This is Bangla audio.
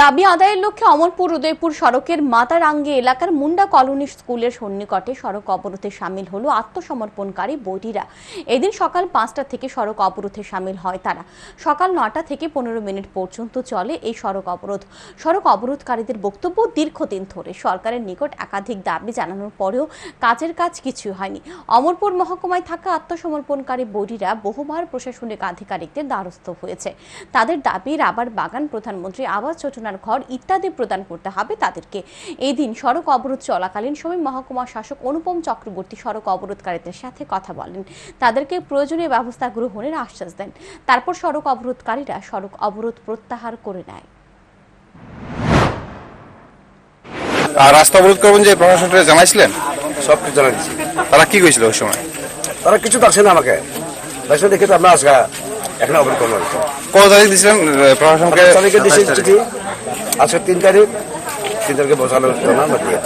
দাবি আদায়ের লক্ষ্যে অমরপুর উদয়পুর সড়কের মাতারাঙ্গে এলাকার মুন্ডা কলোনি স্কুলের সন্নিকটে সড়ক অবরোধে সামিল হলো আত্মসমর্পণকারী বৈরীরা। এদিন সকাল পাঁচটা থেকে সড়ক অবরোধে সামিল হয় তারা। সকাল নটা থেকে পনেরো মিনিট পর্যন্ত চলে এই সড়ক অবরোধ। সড়ক অবরোধকারীদের বক্তব্য দীর্ঘদিন ধরে। সরকারের নিকট একাধিক দাবি জানানোর পরেও কাজের কাজ কিছু হয়নি। অমরপুর মহকুমায় থাকা আত্মসমর্পণকারী বৈরীরা বহুবার প্রশাসনিক আধিকারিকদের দ্বারস্থ হয়েছে। তাদের দাবির আবার বাগান প্রধানমন্ত্রী আবাস যোজনার ঘর ইত্যাদি প্রদান করতে হবে তাদেরকে। এই দিন সড়ক অবরোধ চলাকালীন সময় মহকুমা শাসক অনুপম চক্রবর্তী সড়ক অবরোধকারীদের সাথে কথা বলেন। তাদেরকে প্রয়োজনীয় ব্যবস্থা গ্রহণের আশ্বাস দেন। তারপর সড়ক অবরোধকারীরা সড়ক অবরোধ প্রত্যাহার করে নেয়। আর রাস্তা অবরোধ করবেন যে প্রশাসনকে জানাইছিলেন? সব কিছু জানা দিচ্ছি তারা কি কইছিল ওই সময়? তারা কিছু থাকছে না আমাকে। তাই দেখে তো আমরা আজকে এখন অবরোধ করব কত তারিখ দিয়েছিলেন প্রশাসনকে তারিখে দিয়েছি চিঠি। আজকে তিন তারিখ? তিন তারিখে বসানোর জন্য আমরা দিয়ে